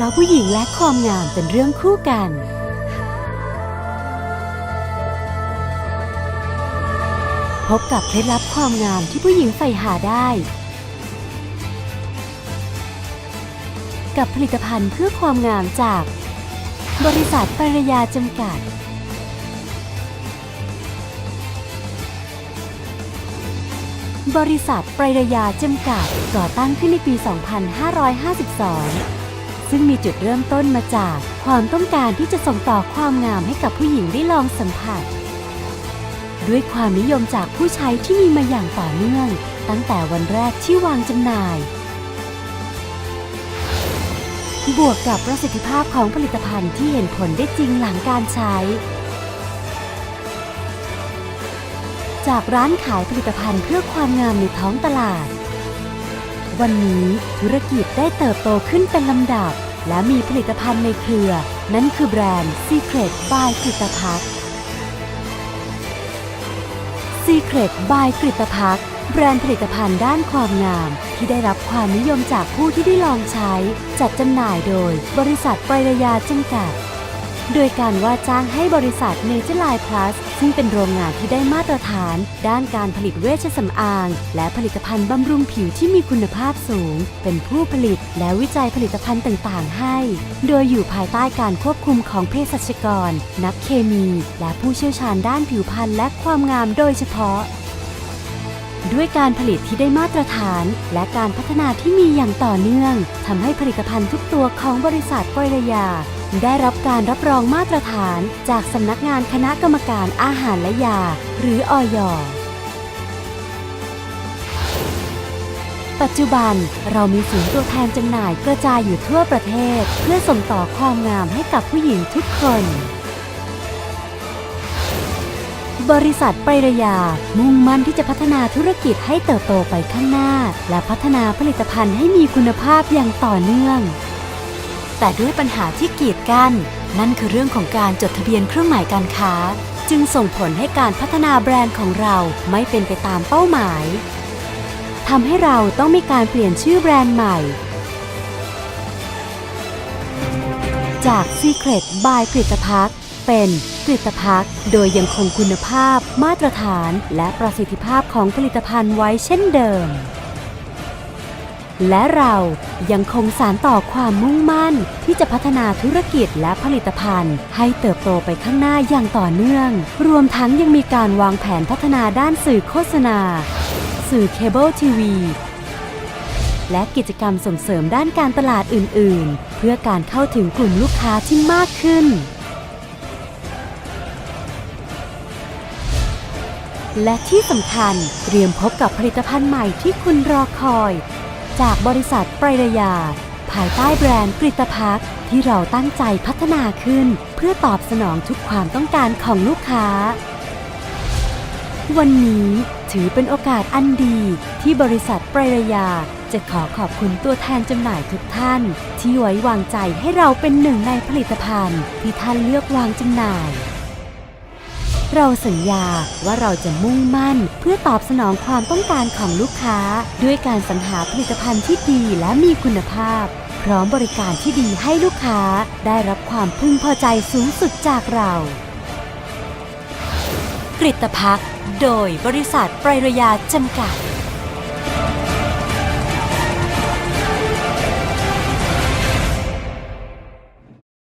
ราะผู้หญิงและความงามเป็นเรื่องคู่กัน พบกับเคล็ดลับความงามที่ผู้หญิงใฝ่หาได้ กับผลิตภัณฑ์เพื่อความงามจาก บริษัทปรยาจำกัดบริษัทปรยาจำกัดก่อตั้งขึ้นในปี 2552 ซึ่งมีจุดเริ่มต้นมาจาก ความต้องการที่จะส่งต่อความงามให้กับผู้หญิงได้ลองสัมผัส ด้วยความนิยมจากผู้ใช้ที่มีมาอย่างต่อเนื่อง ตั้งแต่วันแรกที่วางจำหน่าย บวกกับประสิทธิภาพของผลิตภัณฑ์ที่เห็นผลได้จริงหลังการใช้ จากร้านขายผลิตภัณฑ์เพื่อความงามในท้องตลาด วันนี้ธุรกิจได้เติบโตขึ้นเป็นลำดับ และมีผลิตภัณฑ์ในเครือ นั่นคือแบรนด์ Secret by กฤตภัก Secret by กฤตภักแบรนด์ผลิตภัณฑ์ด้านความงาม ที่ได้รับความนิยมจากผู้ที่ได้ลองใช้ จัดจำหน่ายโดย บริษัทปรยาจำกัด โดยการว่าจ้างให้บริษัทเนเจอร์ไลน์พลัสซึ่งเป็นโรงงานที่ได้มาตรฐาน ด้านการผลิตเวชสำอาง และผลิตภัณฑ์บำรุงผิวที่มีคุณภาพสูง เป็นผู้ผลิตและวิจัยผลิตภัณฑ์ต่างๆ ให้ โดยอยู่ภายใต้การควบคุมของเภสัชกร นักเคมี และผู้เชี่ยวชาญด้านผิวพรรณและความงามโดยเฉพาะด้วยการผลิตที่ได้มาตรฐาน และการพัฒนาที่มีอย่างต่อเนื่องทำให้ผลิตภัณฑ์ทุกตัวของบริษัทปรยา ได้รับการรับรองมาตรฐานจากสำนักงานคณะกรรมการอาหารและยา หรืออย ปัจจุบันเรามีศูนย์ตัวแทนจำหน่ายกระจายอยู่ทั่วประเทศ เพื่อส่งต่อความงามให้กับผู้หญิงทุกคน บริษัทไปรยา มุ่งมั่นที่จะพัฒนาธุรกิจให้เติบโตไปข้างหน้า และพัฒนาผลิตภัณฑ์ให้มีคุณภาพอย่างต่อเนื่อง แต่ด้วยปัญหาที่กีดกันนั่นคือเรื่องของการจดทะเบียนเครื่องหมายการค้า จึงส่งผลให้การพัฒนาแบรนด์ของเราไม่เป็นไปตามเป้าหมายทำให้เราต้องมีการเปลี่ยนชื่อแบรนด์ใหม่ จาก Secret by กฤตภักเป็นกฤตภักโดยยังคงคุณภาพ มาตรฐาน และประสิทธิภาพของผลิตภัณฑ์ไว้เช่นเดิม และเรายังคงสารต่อความมุ่งมั่นที่จะพัฒนาธุรกิจและผลิตภัณฑ์ ให้เติบโตไปข้างหน้าอย่างต่อเนื่อง รวมทั้งยังมีการวางแผนพัฒนาด้านสื่อโฆษณา สื่อเคเบิลทีวีและกิจกรรมส่งเสริมด้านการตลาดอื่น ๆ เพื่อการเข้าถึงกลุ่มลูกค้าที่มากขึ้น และที่สำคัญเตรียมพบกับผลิตภัณฑ์ใหม่ที่คุณรอคอย จากบริษัทปรายยา ภายใต้แบรนด์กริตภักที่เราตั้งใจพัฒนาขึ้น เพื่อตอบสนองทุกความต้องการของลูกค้า วันนี้ถือเป็นโอกาสอันดีที่บริษัทปรายยา จะขอขอบคุณตัวแทนจำหน่ายทุกท่าน ที่ไว้วางใจให้เราเป็นหนึ่งในผลิตภัณฑ์ ที่ท่านเลือกวางจำหน่าย เราสัญญาว่าเราจะมุ่งมั่น เพื่อตอบสนองความต้องการของลูกค้า ด้วยการสรรหาผลิตภัณฑ์ที่ดีและมีคุณภาพ พร้อมบริการที่ดีให้ลูกค้าได้รับความพึงพอใจสูงสุดจากเรากริตภักโดยบริษัทปรายยาจำกัด